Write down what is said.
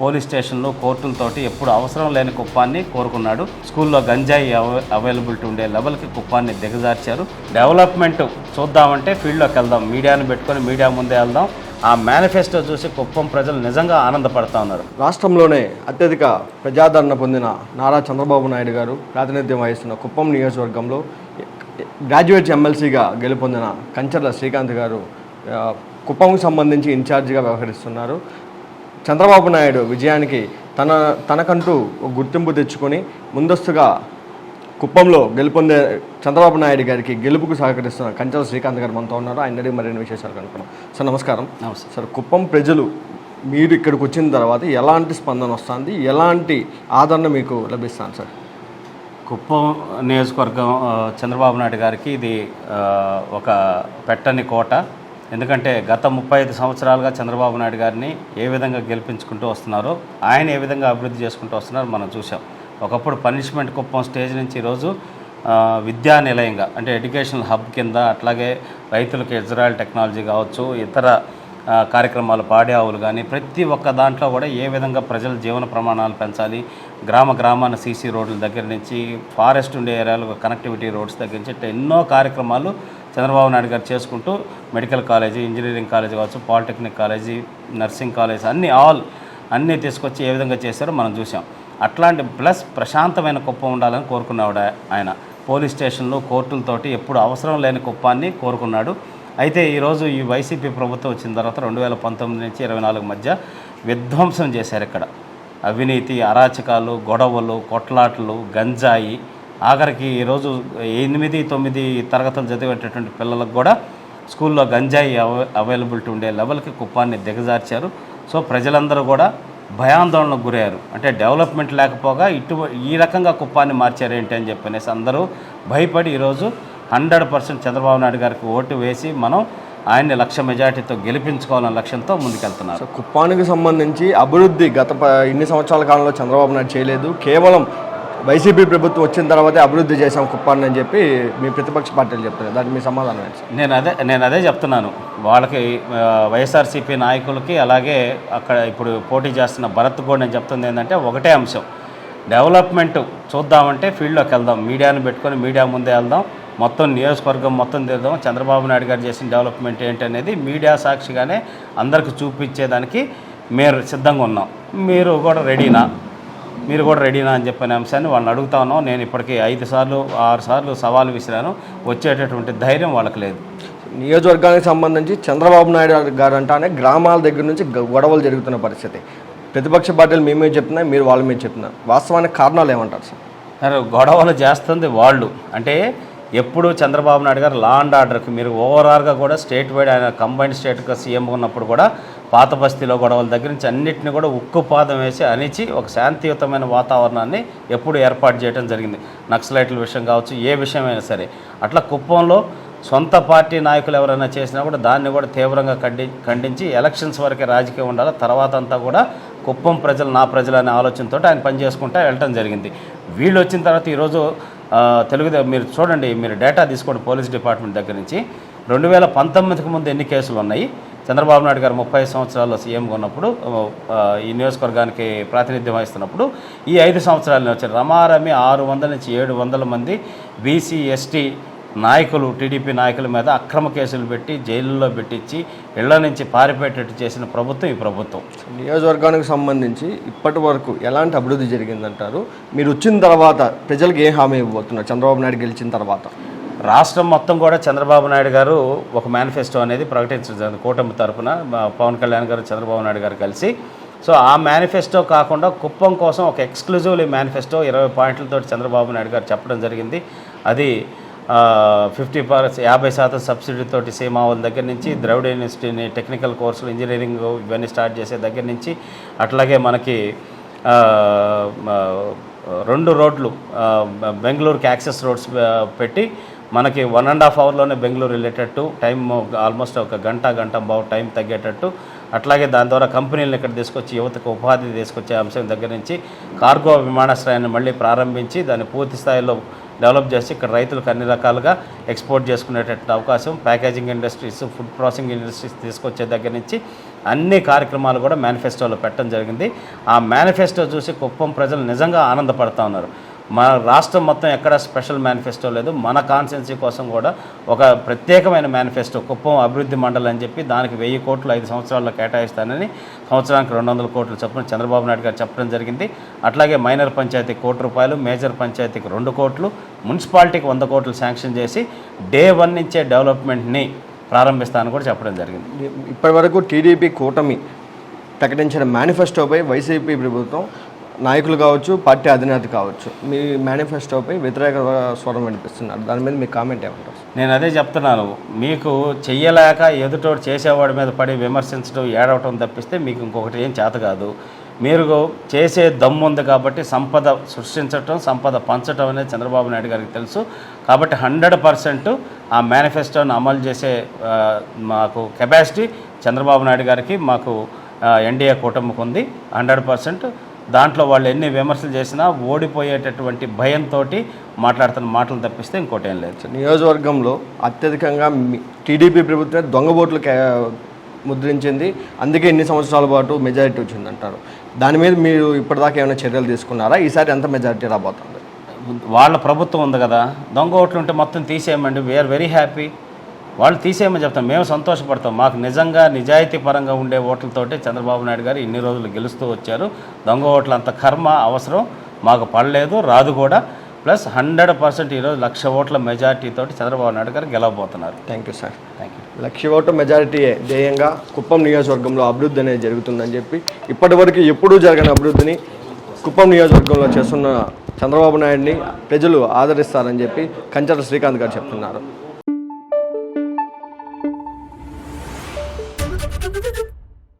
Police స్టేషన్లు కోర్టులతోటి ఎప్పుడు అవసరం లేని కుప్పాన్ని కోరుకున్నాడు. స్కూల్లో గంజాయి అవైలబిలిటీ ఉండే లెవెల్కి కుప్పాన్ని దిగజార్చారు. డెవలప్మెంట్ చూద్దామంటే ఫీల్డ్లోకి వెళ్దాం. మీడియాను పెట్టుకొని మీడియా ముందే వెళ్దాం. ఆ మేనిఫెస్టో చూసి కుప్పం ప్రజలు నిజంగా ఆనందపడతా ఉన్నారు. రాష్ట్రంలోనే అత్యధిక ప్రజాదరణ పొందిన నారా చంద్రబాబు నాయుడు గారు ప్రాతినిధ్యం వహిస్తున్న కుప్పం నియోజకవర్గంలో గ్రాడ్యుయేట్ ఎమ్మెల్సీగా గెలుపొందిన కంచర్ల శ్రీకాంత్ గారు కుప్పంకు సంబంధించి ఇన్ఛార్జిగా వ్యవహరిస్తున్నారు. చంద్రబాబు నాయుడు విజయానికి తన తనకంటూ ఒక గుర్తింపు తెచ్చుకొని ముందస్తుగా కుప్పంలో గెలుపొందే చంద్రబాబు నాయుడు గారికి గెలుపుకు సహకరిస్తున్న కంచల శ్రీకాంత్ గారు మనతో ఉన్నారు. ఆయన అడిగి మరిన్ని విశేషాలు కనుక్కున్నాం సార్ నమస్కారం. నమస్తే. సార్ కుప్పం ప్రజలు మీరు ఇక్కడికి వచ్చిన తర్వాత ఎలాంటి స్పందన వస్తుంది? ఎలాంటి ఆదరణ మీకు లభిస్తుంది సార్? కుప్పం నియోజకవర్గం చంద్రబాబు నాయుడు గారికి ఇది ఒక పెట్టని కోట. ఎందుకంటే గత ముప్పై ఐదు సంవత్సరాలుగా చంద్రబాబు నాయుడు గారిని ఏ విధంగా గెలిపించుకుంటూ వస్తున్నారో ఆయన ఏ విధంగా అభివృద్ధి చేసుకుంటూ వస్తున్నారో మనం చూసాం ఒకప్పుడు పనిష్మెంట్ కుప్పం స్టేజ్ నుంచి ఈరోజు విద్యా నిలయంగా అంటే ఎడ్యుకేషనల్ హబ్ కింద అట్లాగే రైతులకు ఇజ్రాయల్ టెక్నాలజీ కావచ్చు ఇతర కార్యక్రమాలు పాడి ఆవులు కానీ ప్రతి ఒక్క దాంట్లో కూడా ఏ విధంగా ప్రజల జీవన ప్రమాణాలు పెంచాలి గ్రామ గ్రామాన సీసీ రోడ్ల దగ్గర నుంచి ఫారెస్ట్ ఉండే ఏరియాలు కనెక్టివిటీ రోడ్స్ దగ్గర నుంచి ఎన్నో కార్యక్రమాలు చంద్రబాబు నాయుడు గారు చేసుకుంటూ మెడికల్ కాలేజీ ఇంజనీరింగ్ కాలేజీ కావచ్చు పాలిటెక్నిక్ కాలేజీ నర్సింగ్ కాలేజ్ అన్ని ఆల్ అన్నీ తీసుకొచ్చి ఏ విధంగా చేశారో మనం చూసాం అట్లాంటి ప్లస్ ప్రశాంతమైన కుప్పం ఉండాలని కోరుకున్నాడు ఆయన. పోలీస్ స్టేషన్లు కోర్టులతోటి ఎప్పుడు అవసరం లేని కుప్పాన్ని కోరుకున్నాడు. అయితే ఈరోజు ఈ వైసీపీ ప్రభుత్వం వచ్చిన తర్వాత రెండు వేల పంతొమ్మిది నుంచి ఇరవై నాలుగు మధ్య విధ్వంసం చేశారు ఇక్కడ. అవినీతి అరాచకాలు గొడవలు కొట్లాటలు గంజాయి ఆఖరికి ఈరోజు ఎనిమిది తొమ్మిది తరగతులు చదివేటటువంటి పిల్లలకు కూడా స్కూల్లో గంజాయి అవ అవైలబిలిటీ ఉండే లెవెల్కి కుప్పాన్ని దిగజార్చారు. సో ప్రజలందరూ కూడా భయాందోళనకు గురయ్యారు. అంటే డెవలప్మెంట్ లేకపోగా ఇటు ఈ రకంగా కుప్పాన్ని మార్చారు ఏంటి అని చెప్పనేసి అందరూ భయపడి ఈరోజు హండ్రెడ్ పర్సెంట్ చంద్రబాబు నాయుడు గారికి ఓటు వేసి మనం ఆయన్ని లక్ష మెజార్టీతో గెలిపించుకోవాలన్న లక్ష్యంతో ముందుకెళ్తున్నారు. కుప్పానికి సంబంధించి అభివృద్ధి గత ఇన్ని సంవత్సరాల కాలంలో చంద్రబాబు నాయుడు చేయలేదు. కేవలం వైసీపీ ప్రభుత్వం వచ్చిన తర్వాతే అభివృద్ధి చేశాం కుప్పాన్ని అని చెప్పి మీ ప్రతిపక్ష పార్టీలు చెప్తున్నారు. దానికి మీ సమాధానం ఏంటి? నేను అదే నేను అదే చెప్తున్నాను. వాళ్ళకి వైఎస్ఆర్సీపీ నాయకులకి అలాగే అక్కడ ఇప్పుడు పోటీ చేస్తున్న భరత్ కూడా నేను చెప్తుంది ఏంటంటే ఒకటే అంశం. డెవలప్మెంట్ చూద్దామంటే ఫీల్డ్లోకి వెళ్దాం. మీడియాను పెట్టుకొని మీడియా ముందే వెళ్దాం. మొత్తం నియోజకవర్గం మొత్తం తీద్దాం చంద్రబాబు నాయుడు గారు చేసిన డెవలప్మెంట్ ఏంటి అనేది మీడియా సాక్షిగానే అందరికి చూపించేదానికి మీరు సిద్ధంగా ఉన్నాం. మీరు కూడా రెడీనా? మీరు కూడా రెడీనా అని చెప్పిన అంశాన్ని వాళ్ళని అడుగుతా ఉన్నాం. నేను ఇప్పటికీ ఐదు సార్లు ఆరు సార్లు సవాలు విసిరాను. వచ్చేటటువంటి ధైర్యం వాళ్ళకి లేదు. నియోజకవర్గానికి సంబంధించి చంద్రబాబు నాయుడు గారు అంటానే గ్రామాల దగ్గర నుంచి గొడవలు జరుగుతున్న పరిస్థితి. ప్రతిపక్ష పార్టీలు మేమే చెప్తున్నాయి మీరు వాళ్ళ మీద చెప్తున్నారు. వాస్తవానికి కారణాలు ఏమంటారు సార్? మరి గొడవలు చేస్తుంది వాళ్ళు. అంటే ఎప్పుడు చంద్రబాబు నాయుడు గారు లా అండ్ ఆర్డర్కి మీరు ఓవరాల్గా కూడా స్టేట్ వైడ్ ఆయన కంబైన్డ్ స్టేట్గా సీఎం ఉన్నప్పుడు కూడా పాత బస్తీలో గొడవల దగ్గర నుంచి అన్నిటిని కూడా ఉక్కు పాదం వేసి అణిచి ఒక శాంతియుతమైన వాతావరణాన్ని ఎప్పుడు ఏర్పాటు చేయడం జరిగింది. నక్సలైట్ల విషయం కావచ్చు ఏ విషయమైనా సరే. అట్లా కుప్పంలో సొంత పార్టీ నాయకులు ఎవరైనా చేసినా కూడా దాన్ని కూడా తీవ్రంగా ఖండి ఖండించి ఎలక్షన్స్ వరకే రాజకీయం ఉండాలి? తర్వాత అంతా కూడా కుప్పం ప్రజలు నా ప్రజలు అనే ఆలోచనతో ఆయన పనిచేసుకుంటా వెళ్ళటం జరిగింది. వీళ్ళు వచ్చిన తర్వాత ఈరోజు తెలుగు మీరు చూడండి మీరు డేటా తీసుకోండి పోలీస్ డిపార్ట్మెంట్ దగ్గర నుంచి. రెండు వేల పంతొమ్మిదికి ముందు ఎన్ని కేసులు ఉన్నాయి? చంద్రబాబు నాయుడు గారు ముప్పై సంవత్సరాల్లో సీఎంగా ఉన్నప్పుడు ఈ నియోజకవర్గానికి ప్రాతినిధ్యం వహిస్తున్నప్పుడు ఈ ఐదు సంవత్సరాలు వచ్చిన రమారమి ఆరు వందల నుంచి ఏడు వందల మంది బీసీ ఎస్టీ నాయకులు టీడీపీ నాయకుల మీద అక్రమ కేసులు పెట్టి జైలులో పెట్టించి ఇళ్ళ నుంచి పారిపోయేటట్టు చేసిన ప్రభుత్వం ఈ ప్రభుత్వం. నియోజకవర్గానికి సంబంధించి ఇప్పటి వరకు ఎలాంటి అభివృద్ధి జరిగిందంటారు? మీరు వచ్చిన తర్వాత ప్రజలకు ఏ హామీ ఇవ్వబోతున్నారు? చంద్రబాబు నాయుడు గెలిచిన తర్వాత. రాష్ట్రం మొత్తం కూడా చంద్రబాబు నాయుడు గారు ఒక మేనిఫెస్టో అనేది ప్రకటించడం కూటమి తరపున పవన్ కళ్యాణ్ గారు చంద్రబాబు నాయుడు గారు కలిసి. సో ఆ మేనిఫెస్టో కాకుండా కుప్పం కోసం ఒక ఎక్స్క్లూజివ్లీ మేనిఫెస్టో ఇరవై పాయింట్లతో చంద్రబాబు నాయుడు గారు చెప్పడం జరిగింది. అది ఫిఫ్టీ పర్ యాభై శాతం సబ్సిడీతోటి సీమావుల దగ్గర నుంచి ద్రవిడ యూనివర్సిటీని టెక్నికల్ కోర్సులు ఇంజనీరింగ్ ఇవన్నీ స్టార్ట్ చేసే దగ్గర నుంచి అట్లాగే మనకి రెండు రోడ్లు బెంగళూరుకి యాక్సెస్ రోడ్స్ పెట్టి మనకి వన్ అండ్ హాఫ్ అవర్లోనే బెంగళూరు వెళ్ళేటట్టు టైం ఆల్మోస్ట్ ఒక గంట గంట బావు టైం తగ్గేటట్టు. అట్లాగే దాని ద్వారా కంపెనీలను ఇక్కడ తీసుకొచ్చి యువతకు ఉపాధి తీసుకొచ్చే అంశం దగ్గర నుంచి కార్గో విమానాశ్రయాన్ని మళ్ళీ ప్రారంభించి దాన్ని పూర్తి స్థాయిలో డెవలప్ చేసి ఇక్కడ రైతులకు అన్ని రకాలుగా ఎక్స్పోర్ట్ చేసుకునేటట్టు అవకాశం packaging industries food processing industries తీసుకొచ్చే దగ్గర నుంచి అన్ని కార్యక్రమాలు కూడా మేనిఫెస్టోలో పెట్టడం జరిగింది. ఆ మేనిఫెస్టో చూసి కుప్పం ప్రజలు నిజంగా ఆనందపడతా ఉన్నారు. మన రాష్ట్రం మొత్తం ఎక్కడ స్పెషల్ మేనిఫెస్టో లేదు. మన కాన్సెన్సీ కోసం కూడా ఒక ప్రత్యేకమైన మేనిఫెస్టో కుప్పం అభివృద్ధి మండలి అని చెప్పి దానికి వెయ్యి కోట్లు ఐదు సంవత్సరాల్లో కేటాయిస్తానని సంవత్సరానికి రెండు వందల కోట్లు చొప్పున చంద్రబాబు నాయుడు గారు చెప్పడం జరిగింది. అట్లాగే మైనర్ పంచాయతీ కోటి రూపాయలు మేజర్ పంచాయతీకి రెండు కోట్లు మున్సిపాలిటీకి వంద కోట్లు శాంక్షన్ చేసి డే వన్ నుంచే డెవలప్మెంట్ని ప్రారంభిస్తానని కూడా చెప్పడం జరిగింది. ఇప్పటివరకు టీడీపీ కూటమి ప్రకటించిన మేనిఫెస్టోపై వైసీపీ ప్రభుత్వం నాయకులు కావచ్చు పార్టీ అధినేత కావచ్చు మీ మేనిఫెస్టోపై వ్యతిరేక స్వరం వినిపిస్తున్నారు. దాని మీద మీ కామెంట్ ఏమంటారు? నేను అదే చెప్తున్నాను. మీకు చెయ్యలేక ఎదుటోడు చేసేవాడి మీద పడి విమర్శించడం ఏడవటం తప్పిస్తే మీకు ఇంకొకటి ఏం చేత కాదు. మీరు చేసే దమ్ము ఉంది కాబట్టి సంపద సృష్టించటం సంపద పంచటం అనేది చంద్రబాబు నాయుడు గారికి తెలుసు. కాబట్టి హండ్రెడ్ పర్సెంట్ ఆ మేనిఫెస్టోను అమలు చేసే మాకు కెపాసిటీ చంద్రబాబు నాయుడు గారికి మాకు ఎన్డీఏ కూటమికి ఉంది. హండ్రెడ్ పర్సెంట్ దాంట్లో వాళ్ళు ఎన్ని విమర్శలు చేసినా ఓడిపోయేటటువంటి భయంతో మాట్లాడుతున్న మాటలు తప్పిస్తే ఇంకోటి ఏం లేదు. నియోజకవర్గంలో అత్యధికంగా టీడీపీ ప్రభుత్వం దొంగ ఓట్లు కే- ముద్రించింది. అందుకే ఇన్ని సంవత్సరాల పాటు మెజారిటీ వచ్చిందంటారు దాని మీద మీరు ఇప్పటిదాకా ఏమైనా చర్యలు తీసుకున్నారా? ఈసారి ఎంత మెజారిటీ రాబోతుంది? వాళ్ళ ప్రభుత్వం ఉంది కదా. దొంగ ఓట్లు ఉంటే మొత్తం తీసేయమండి. వీఆర్ వెరీ హ్యాపీ వాళ్ళు తీసేయమని చెప్తాం. మేము సంతోషపడతాం. మాకు నిజంగా నిజాయితీ పరంగా ఉండే ఓట్లతోటే చంద్రబాబు నాయుడు గారు ఇన్ని రోజులు గెలుస్తూ వచ్చారు. దొంగ ఓట్ల అంత కర్మ అవసరం మాకు పడలేదు రాదు కూడా. ప్లస్ హండ్రెడ్ పర్సెంట్ ఈరోజు లక్ష ఓట్ల మెజార్టీ తోటి చంద్రబాబు నాయుడు గారు గెలవబోతున్నారు. Thank you sir thank you lakh vote majority ధ్యేయంగా కుప్పం నియోజకవర్గంలో అభివృద్ధి అనేది జరుగుతుందని చెప్పి ఇప్పటివరకు ఎప్పుడూ జరగని అభివృద్ధిని కుప్పం నియోజకవర్గంలో చేస్తున్న చంద్రబాబు నాయుడిని ప్రజలు ఆదరిస్తారని చెప్పి కంచర శ్రీకాంత్ గారు చెప్తున్నారు.